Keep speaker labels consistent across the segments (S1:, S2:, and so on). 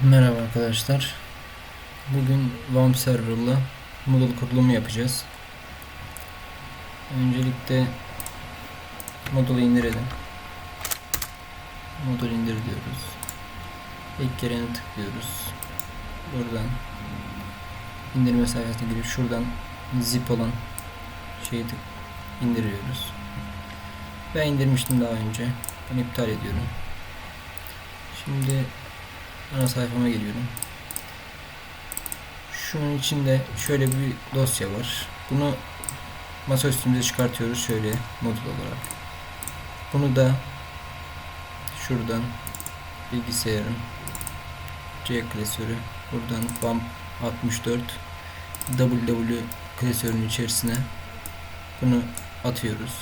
S1: Merhaba arkadaşlar. Bugün WAMP server'la Moodle kurulumu yapacağız. Öncelikle Moodle'ı indirelim. Moodle indir diyoruz. İlk kerene tıklıyoruz. Buradan indirme sayfasına girip şuradan zip olan şeyi tık indiriyoruz. Ben indirmiştim daha önce. Ben iptal ediyorum. Şimdi ana sayfama geliyorum. Şunun içinde şöyle bir dosya var. Bunu masa üstümüze çıkartıyoruz şöyle modül olarak. Bunu da şuradan bilgisayarın C klasörü buradan BAM 64 WW klasörünün içerisine bunu atıyoruz.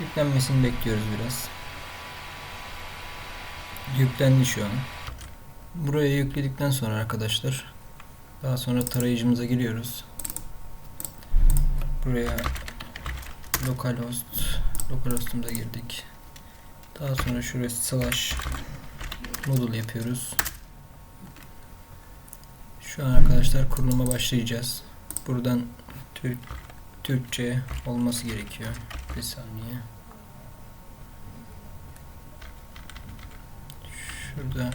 S1: Yüklenmesini bekliyoruz biraz. Yüklendi şu an. Buraya yükledikten sonra arkadaşlar daha sonra tarayıcımıza giriyoruz. Buraya localhost localhost'umuza girdik. Daha sonra şuraya slash module yapıyoruz. Şu an arkadaşlar kuruluma başlayacağız. Buradan Türk Türkçe olması gerekiyor. Bir saniye. Şurada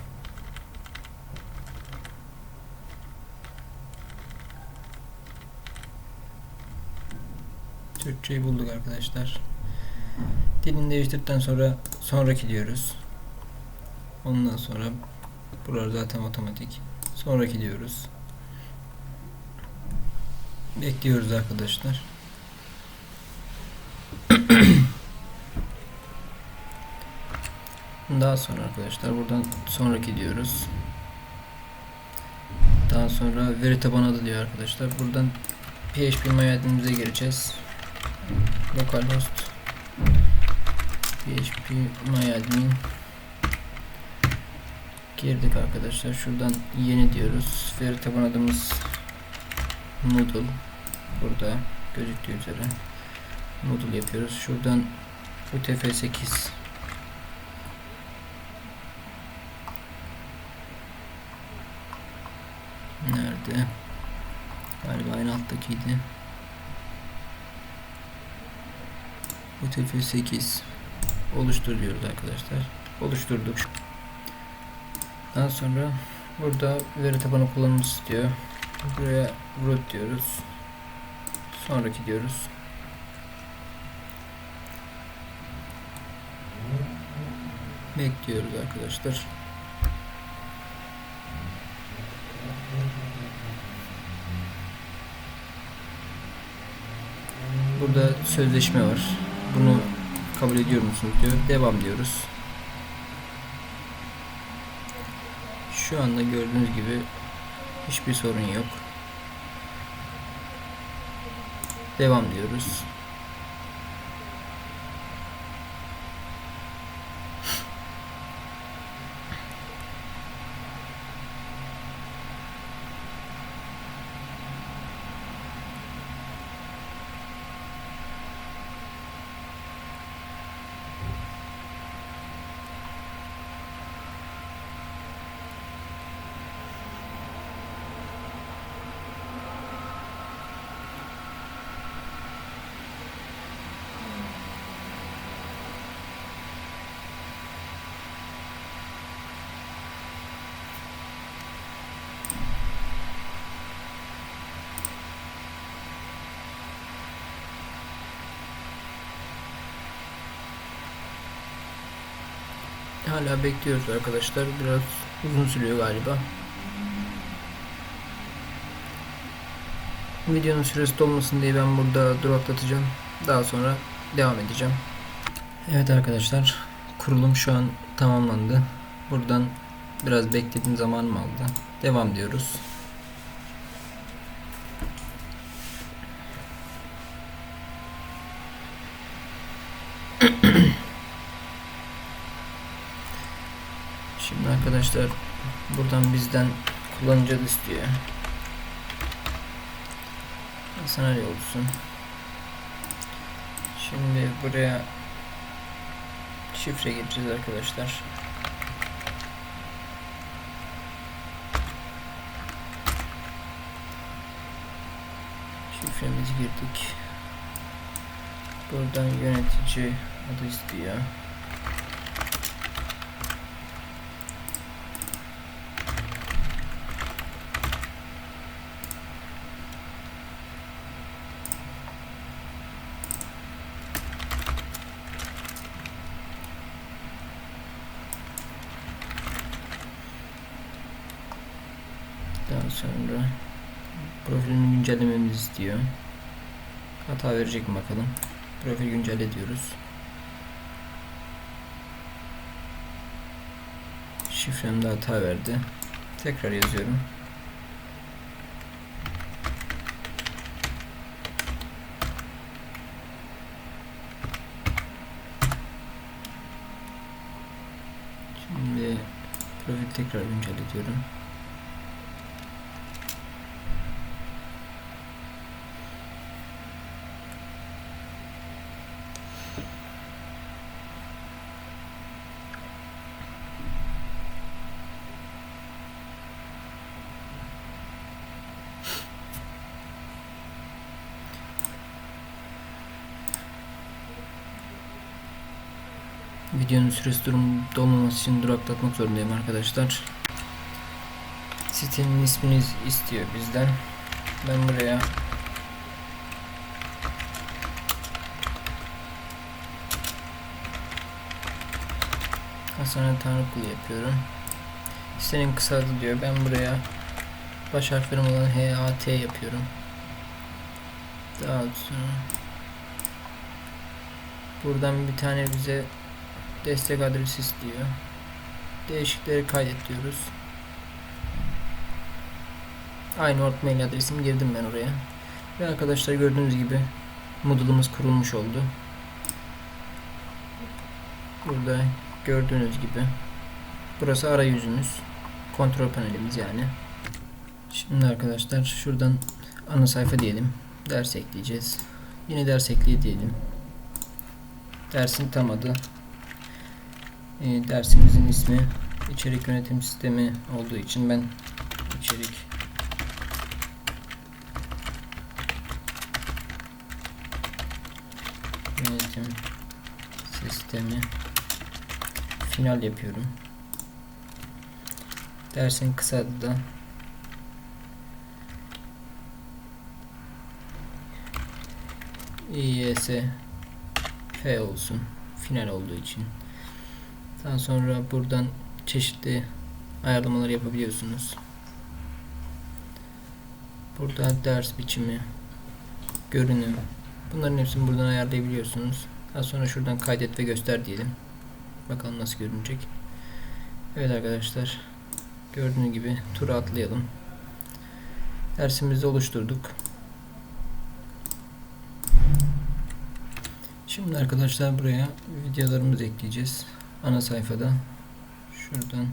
S1: Türkçeyi bulduk arkadaşlar. Dilini değiştirdikten sonra sonraki diyoruz. Ondan sonra buralar zaten otomatik. Sonraki diyoruz. Bekliyoruz arkadaşlar. Daha sonra arkadaşlar buradan sonraki diyoruz. Daha sonra veri tabanı adı diyor arkadaşlar. Buradan PHP MyAdmin'imize gireceğiz. Localhost PHP MyAdmin girdik arkadaşlar. Şuradan yeni diyoruz. Veri tabanı adımız Moodle. Burada gözüktüğü üzere Moodle yapıyoruz. Şuradan UTF-8 Nerede? Galiba en alttakiydi. UTF-8 oluştur diyoruz arkadaşlar. Oluşturduk. Daha sonra burada veri tabanı kullanımı istiyor. Buraya root diyoruz. Sonraki diyoruz. Bekliyoruz arkadaşlar. Burada sözleşme var. Bunu kabul ediyor musunuz diyor. Devam diyoruz. Şu anda gördüğünüz gibi hiçbir sorun yok. Devam diyoruz. Hala bekliyoruz arkadaşlar. Biraz uzun sürüyor galiba. Videonun süresi dolmasın diye ben burada duraklatacağım. Daha sonra devam edeceğim. Evet arkadaşlar. Kurulum şu an tamamlandı. Buradan biraz beklediğim zamanım aldı. Devam diyoruz. arkadaşlar buradan bizden kullanıcı adı istiyor. Senaryo olsun. Şimdi buraya şifre gireceğiz arkadaşlar. Şifremizi girdik. Buradan yönetici adı istiyor. Daha sonra profilini güncellememizi istiyor. Hata verecek mi bakalım. Profil güncelle diyoruz. Şifremde hata verdi. Tekrar yazıyorum. Şimdi profil tekrar güncelle diyorum. Videonun süresi durum dolmaması için duraklatmak zorundayım arkadaşlar. Sitenin ismini istiyor bizden. Ben buraya Hasan Tanrıkulu yapıyorum. Sitenin kısa adı diyor. Ben buraya baş harflerim olan HAT yapıyorum. Daha sonra buradan bir tane bize destek adresi istiyor. Değişikleri kaydet diyoruz. Aynı Hotmail adresimi girdim ben oraya. Ve arkadaşlar gördüğünüz gibi Moodle'ımız kurulmuş oldu. Burada gördüğünüz gibi burası arayüzümüz. Kontrol panelimiz yani. Şimdi arkadaşlar şuradan ana sayfa diyelim. Ders ekleyeceğiz. Yine ders ekleyi diyelim. Dersin tam adı e, dersimizin ismi içerik yönetim sistemi olduğu için ben içerik yönetim sistemi final yapıyorum. Dersin kısa adı da İYS F olsun. Final olduğu için. Daha sonra buradan çeşitli ayarlamalar yapabiliyorsunuz. Burada ders biçimi, görünüm. Bunların hepsini buradan ayarlayabiliyorsunuz. Daha sonra şuradan kaydet ve göster diyelim. Bakalım nasıl görünecek. Evet arkadaşlar. Gördüğünüz gibi tura atlayalım. Dersimizi oluşturduk. Şimdi arkadaşlar buraya videolarımızı ekleyeceğiz. Ana sayfada şuradan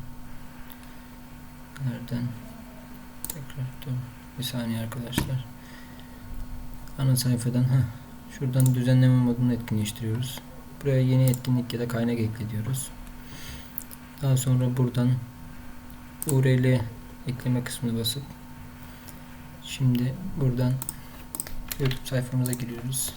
S1: nereden tekrar dur bir saniye arkadaşlar. Ana sayfadan ha şuradan düzenleme modunu etkinleştiriyoruz. Buraya yeni etkinlik ya da kaynak ekle diyoruz. Daha sonra buradan URL ekleme kısmına basıp şimdi buradan YouTube sayfamıza giriyoruz.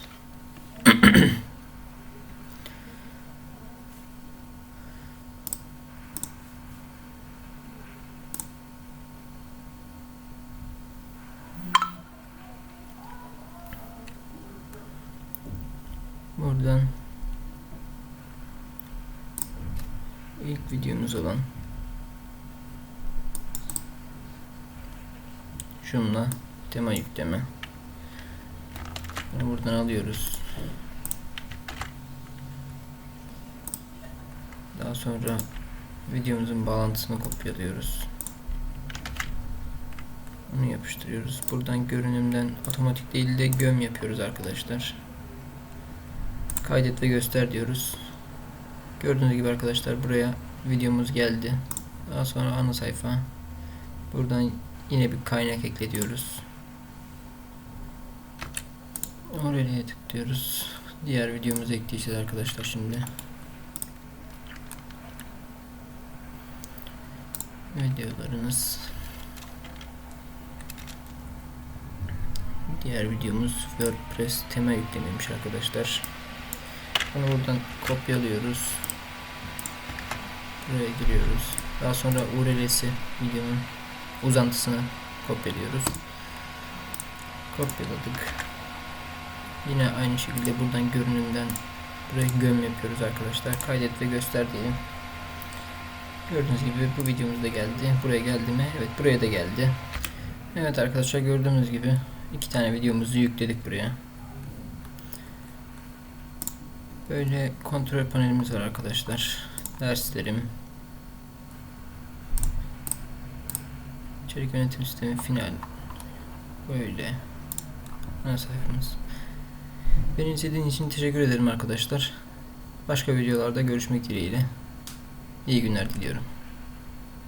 S1: Buradan ilk videomuz olan şunla tema yükleme. Bunu buradan alıyoruz. Daha sonra videomuzun bağlantısını kopyalıyoruz. Onu yapıştırıyoruz. Buradan görünümden otomatik değil de göm yapıyoruz arkadaşlar. Kaydet ve göster diyoruz. Gördüğünüz gibi arkadaşlar buraya videomuz geldi. Daha sonra ana sayfa. Buradan yine bir kaynak ekle. Oraya tıklıyoruz. Diğer videomuzu ekleyeceğiz arkadaşlar şimdi. Videolarınız Diğer videomuz WordPress tema yüklememiş arkadaşlar. Bunu buradan kopyalıyoruz. Buraya giriyoruz. Daha sonra URL'si videonun uzantısını kopyalıyoruz. Kopyaladık. Yine aynı şekilde buradan görünümden buraya göm yapıyoruz arkadaşlar. Kaydet ve göster diyelim. Gördüğünüz gibi bu videomuz da geldi. Buraya geldi mi? Evet buraya da geldi. Evet arkadaşlar gördüğünüz gibi iki tane videomuzu yükledik buraya. Böyle kontrol panelimiz var arkadaşlar. Derslerim. İçerik yönetim sistemi final. Böyle. Ana sayfamız. Beni izlediğiniz için teşekkür ederim arkadaşlar. Başka videolarda görüşmek dileğiyle. İyi günler diliyorum.